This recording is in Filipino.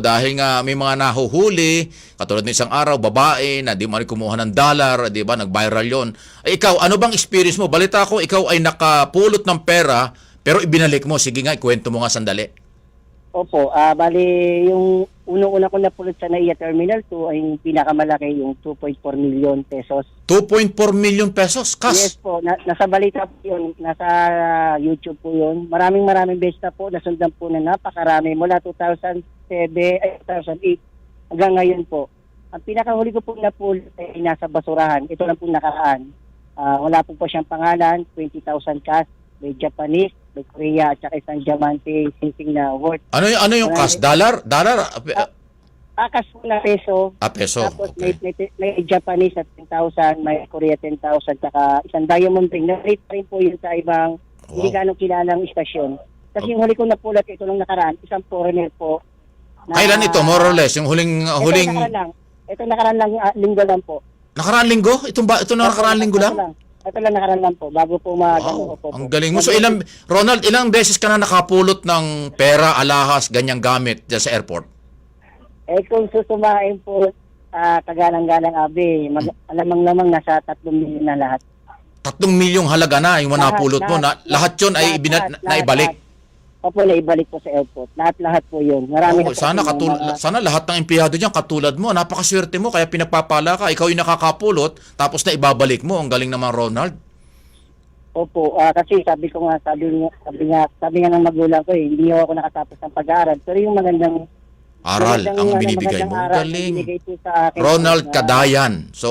Dahil nga may mga nahuhuli, katulad ng isang araw, babae na di man kumuha ng dollar, di ba, nag-viral yon. Ay, ikaw, ano bang experience mo? Balita ko, ikaw ay nakapulot ng pera, pero ibinalik mo. Sige nga, ikwento mo nga sandali. Opo, ah bali yung unang-una ko napulot sa NAIA Terminal 2 ay pinakamalaki yung 2.4 million pesos. 2.4 million pesos, Yes kas. po, na, nasa balita po yun, nasa ah, YouTube po yun. Maraming maraming beses na po, nasundan po na napakarami mula 2007, ay 2008 hanggang ngayon po. Ang pinakahuli ko po napulot ay nasa basurahan. Ito lang po nakaraan. Ah, wala po po siyang pangalan, 20,000 cash, may Japanese, may Korea, at saka isang diamante sising na worth Ano, y- ano yung kas? Dollar? Dollar? Ah, akas po na peso. Ah, peso. Tapos Okay. may, may, may Japanese at 10,000, may Korea 10,000, saka isang diamond ring. Na-rate pa rin po yun sa ibang hindi Wow. ganong kilalang istasyon. Kasi yung huli kong napulat ito nung nakaraan, isang foreigner po. na- Kailan ito, more or less? Yung huling, Ito huling, nakaraan lang. Ito nakaraan lang, ah, linggo lang po. nakaraan linggo? Itong ba, ito na nakaraan linggo lang? Ito lang. Lang po, bago po mag... Wow, po ang galing mo. So ilang, Ronald, ilang beses ka na nakapulot ng pera, alahas, ganyang gamit dyan sa airport? Eh kung susumain po, ah, kagalang-galang abi, mag, alamang-lamang nasa 3 milyon na lahat. Tatlong milyong halaga na yung Lahat, manapulot mo. Na, lahat yun ay lahat, ibina, lahat, na, naibalik. Opo, naibalik po sa airport. Lahat-lahat po yun. Marami Oo, na po sana, katul- mga- sana lahat ng empleyado dyan katulad mo. Napakaswerte mo kaya pinagpapala ka. Ikaw yung nakakapulot tapos na ibabalik mo. Ang galing naman Ronald. Opo, ah, kasi sabi ko nga, sabi nga, sabi nga, sabi nga ng magulang ko eh, hindi ako nakatapos ng pag-aaral. Pero yung magandang... Aral magandang, ang ano, binibigay magandang mo. aral na Galing. binigay po sa akin Ronald na- Kadayan. So